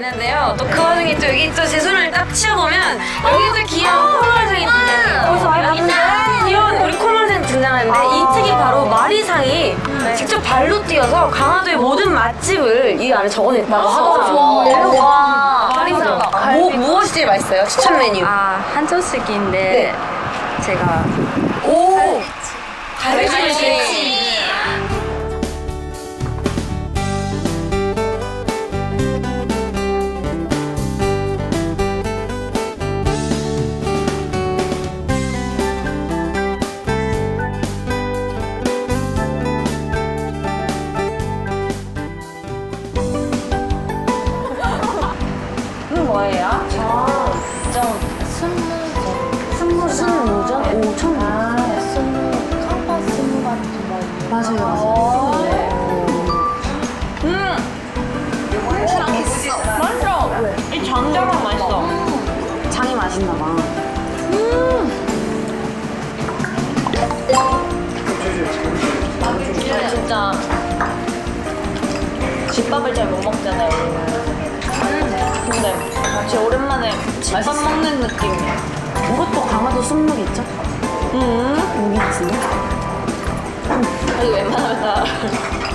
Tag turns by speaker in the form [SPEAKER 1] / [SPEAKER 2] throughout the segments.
[SPEAKER 1] 있는데요. 또 그 와중에 또 여기 또 제 손을 딱 치워보면 여기 또 귀여운 코롤생이 등장해요.
[SPEAKER 2] 거기서 많이 봤는데.
[SPEAKER 1] 귀여운 우리 코롤생 등장하는데 이 책이 바로 마리상이 직접 발로 뛰어서 강화도의 모든 맛집을 이 안에 적어냈다고 하더라고요.
[SPEAKER 2] 와.
[SPEAKER 1] 마리상. 뭐, 무엇이 제일 맛있어요? 추천 메뉴.
[SPEAKER 2] 아, 한조식인데
[SPEAKER 1] 네.
[SPEAKER 2] 제가
[SPEAKER 1] 오! 갈비찜. 이건 뭐예요?
[SPEAKER 2] 승무전 5천 원. 맞아요, 맞아요.
[SPEAKER 1] 맛있어. 이 장자랑 맛있어.
[SPEAKER 2] 장이 맛있나 봐.
[SPEAKER 1] 진짜 집밥을 잘 못 먹잖아요. 우리는. 진짜 오랜만에 집밥 먹는 느낌이야.
[SPEAKER 2] 이것도 강화도 쑥묵 있죠?
[SPEAKER 1] 음.
[SPEAKER 2] 여기 같은데?
[SPEAKER 1] 여기 웬만하면 다.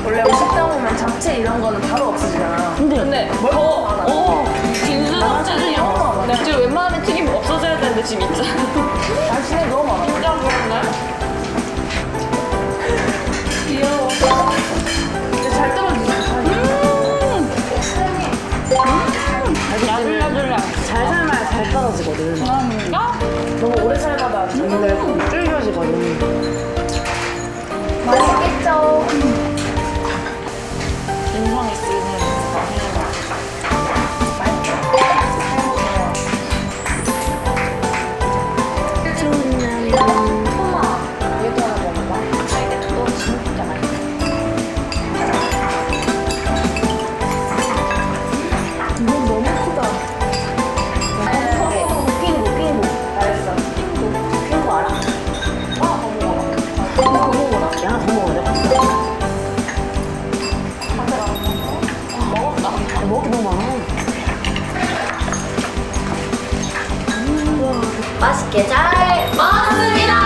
[SPEAKER 3] 원래 식당 오면 잡채 이런 거는 바로 없어지잖아.
[SPEAKER 2] 근데
[SPEAKER 1] 근데 더, 어, 빈수 섭제는요. 네, 지금 웬만하면 튀김 없어져야 되는데 지금 있잖아.
[SPEAKER 3] 잘
[SPEAKER 2] 떨어지거든.
[SPEAKER 3] 너무 오래 살다가
[SPEAKER 2] 근데 줄여지거든.
[SPEAKER 3] 먹기 너무
[SPEAKER 2] 많아.
[SPEAKER 3] 맛있게
[SPEAKER 2] 잘
[SPEAKER 4] 먹었습니다.